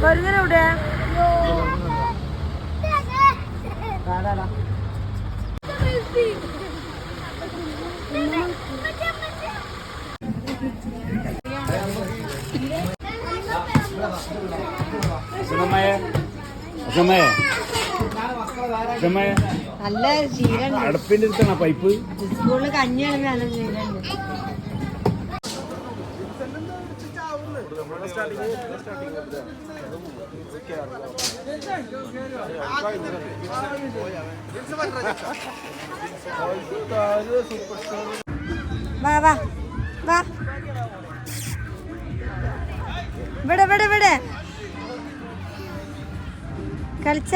കൊരുങ്ങനെവിടെ എവിടെ നല്ല അടുപ്പിന്റെ അടുത്താണ് പൈപ്പ്. സ്കൂളിൽ കഞ്ഞിയാണ് നല്ല ശീലമുണ്ട് കളിച്ച.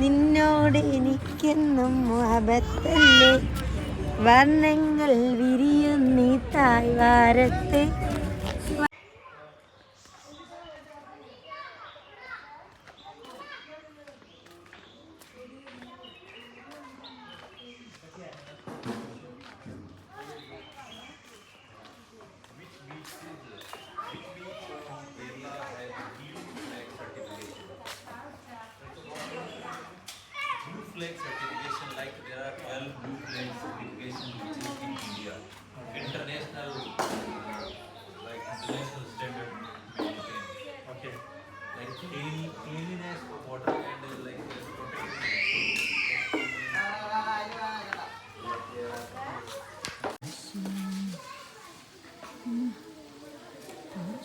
നിന്നോട് എനിക്കെന്നും മുഹബത്തല്ലേ വർണങ്ങൾ വിരിയുന്നീ തായ്വാരത്ത് blue flag certification like there are 12 blue flag certification which is in India. International uh, like international standard maintained. Okay. Like clean, cleanliness of water and uh, like uh, protecting.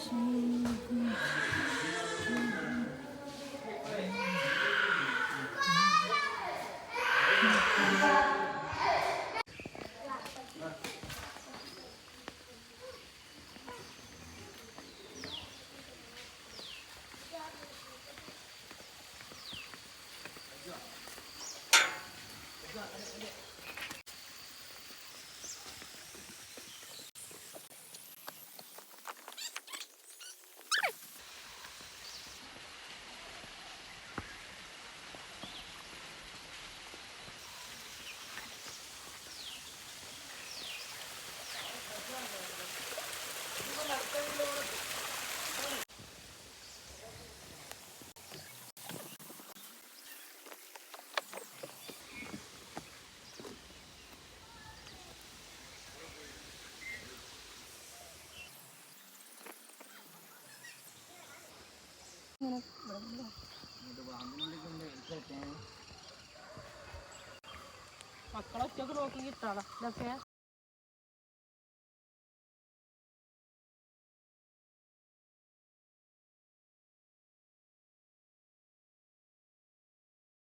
Yeah. മക്കളൊറ്റക്ക് നോക്കി കിട്ടാളാ ഇതൊക്കെ